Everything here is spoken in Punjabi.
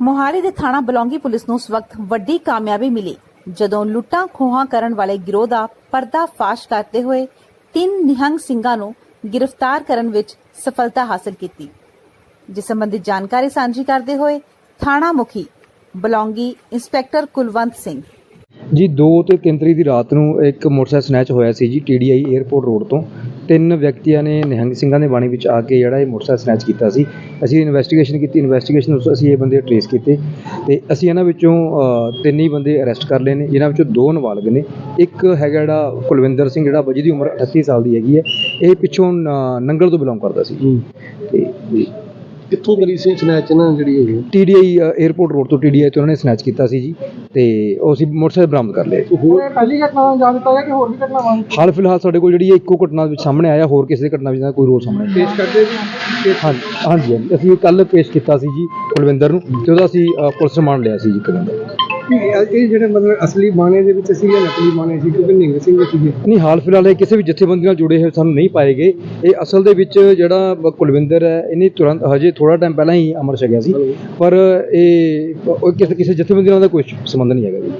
ਮੋਹਾਲੀ ਦੇ ਥਾਣਾ ਬਲੌਂਗੀ ਪੁਲਿਸ ਨੂੰ ਉਸ ਵਕਤ ਵੱਡੀ ਕਾਮਯਾਬੀ ਮਿਲੀ, ਜਦੋਂ ਲੁੱਟਾਂ ਖੋਹਾਂ ਕਰਨ ਵਾਲੇ ਗਿਰੋਹ ਦਾ ਪਰਦਾ ਫਾਸ਼ ਕਰਦੇ ਹੋਏ ਤਿੰਨ ਨਿਹੰਗ ਸਿੰਘਾਂ ਨੂੰ ਗ੍ਰਿਫਤਾਰ ਕਰਨ ਵਿੱਚ ਸਫਲਤਾ ਹਾਸਲ ਕੀਤੀ। ਜਿਸ ਸੰਬੰਧੀ ਜਾਣਕਾਰੀ ਸਾਂਝੀ ਕਰਦੇ ਹੋਏ ਥਾਣਾ ਮੁਖੀ ਬਲੌਂਗੀ ਇੰਸਪੈਕਟਰ ਕੁਲਵੰਤ ਸਿੰਘ ਜੀ 2 ਤੇ 3 ਤਰੀਕ ਦੀ ਰਾਤ ਨੂੰ ਇੱਕ ਮੋਟਰਸਾਈਕਲ ਸਨੈਚ ਹੋਇਆ ਸੀ ਜੀ ਟੀਡੀਆਈ 에ਅਰਪੋਰਟ ਰੋਡ ਤੋਂ। ਤਿੰਨ ਵਿਅਕਤੀਆਂ ਨੇ ਨਿਹੰਗ ਸਿੰਘਾਂ ਦੇ ਬਾਣੀ ਵਿੱਚ ਆ ਕੇ ਜਿਹੜਾ ਇਹ ਮੋਟਰਸਾਈਕਲ ਸਨੈਚ ਕੀਤਾ ਸੀ। ਅਸੀਂ ਇਨਵੈਸਟੀਗੇਸ਼ਨ ਕੀਤੀ ਇਨਵੈਸਟੀਗੇਸ਼ਨ ਵਿੱਚ ਅਸੀਂ ਇਹ ਬੰਦੇ ਟਰੇਸ ਕੀਤੇ ਤੇ ਅਸੀਂ ਇਹਨਾਂ ਵਿੱਚੋਂ ਤਿੰਨ ਹੀ ਬੰਦੇ ਅਰੈਸਟ ਕਰ ਲਏ ਨੇ। ਜਿਨ੍ਹਾਂ ਵਿੱਚੋਂ ਦੋ ਨਾਬਾਲਗ ਨੇ। ਇੱਕ ਹੈਗਾ ਜਿਹੜਾ ਕੁਲਵਿੰਦਰ ਸਿੰਘ ਜਿਹੜਾ ਜਿਹਦੀ ਉਮਰ 38 ਸਾਲ ਦੀ ਹੈਗੀ ਹੈ। ਇਹ ਪਿੱਛੋਂ ਨੰਗਲ ਤੋਂ ਬਿਲੋਂਗ ਕਰਦਾ ਸੀ ਤੇ ਕਿੱਥੋਂ ਕਰੀ ਸੀ ਸਨੈਚ ਇਹਨਾਂ ਨੇ ਜਿਹੜੀ ਹੈਗੀ ਟੀਡੀਆਈ 에ਅਰਪੋਰਟ ਰੋਡ ਤੋਂ ਟੀਡੀਆਈ ਤੋਂ ਉਹਨਾਂ ਨੇ ਸਨੈਚ ਕੀਤਾ ਸੀ ਜੀ ਤੇ ਉਹ ਅਸੀਂ ਮੋਟਰਸਾਈਕਲ ਬਰਾਮਦ ਕਰ ਲਿਆ ਹੋਰ? ਪਹਿਲੀ ਘਟਨਾ ਜਾਂ ਦਿੱਤਾ ਹੈ ਕਿ ਹੋਰ ਵੀ ਘਟਨਾਵਾਂ ਹਾਲ ਫਿਲਹਾਲ ਸਾਡੇ ਕੋਲ ਜਿਹੜੀ ਇੱਕੋ ਘਟਨਾ ਵਿੱਚ ਸਾਹਮਣੇ ਆਇਆ ਹੋਰ ਕਿਸੇ ਦੀ ਘਟਨਾ ਵਿੱਚ ਕੋਈ ਰੋਲ ਸਾਹਮਣੇ ਨਹੀਂ ਪੇਸ਼ ਕਰਦੇ ਜੀ ਹਾਂਜੀ ਹਾਂਜੀ। ਅਸੀਂ ਕੱਲ ਪੇਸ਼ ਕੀਤਾ ਸੀ ਜੀ ਕੁਲਵਿੰਦਰ ਨੂੰ ਤੇ ਉਹਦਾ ਅਸੀਂ ਪੁਲਿਸ ਰਿਮਾਂਡ ਲਿਆ ਸੀ ਜੀ ਦਾ ਇਹ ਜਿਹੜੇ ਮਤਲਬ ਅਸਲੀ ਬਾਣੇ ਦੇ ਵਿੱਚ ਸੀ ਜਾਂ ਨਕਲੀ ਬਾਣੇ ਸੀ ਕਿਉਂਕਿ ਨਿੰਗ ਸਿੰਘ ਸੀਗੇ। ਨਹੀਂ ਹਾਲ ਫਿਲਹਾਲ ਇਹ ਕਿਸੇ ਵੀ ਜਥੇਬੰਦੀ ਨਾਲ ਜੁੜੇ ਹੋਏ ਸਾਨੂੰ ਨਹੀਂ ਪਾਏਗੇ ਇਹ ਅਸਲ ਦੇ ਵਿੱਚ ਜਿਹੜਾ ਕੁਲਵਿੰਦਰ ਹੈ ਇਹਨੇ ਤੁਰੰਤ ਹਜੇ ਥੋੜਾ ਟਾਈਮ ਪਹਿਲਾਂ ਹੀ ਅਮਰ ਛਕਿਆ ਸੀ। ਪਰ ਇਹ ਕਿਸੇ ਜਥੇਬੰਦੀ ਨਾਲ ਦਾ ਕੋਈ ਸੰਬੰਧ ਨਹੀਂ ਹੈਗਾ ਜੀ।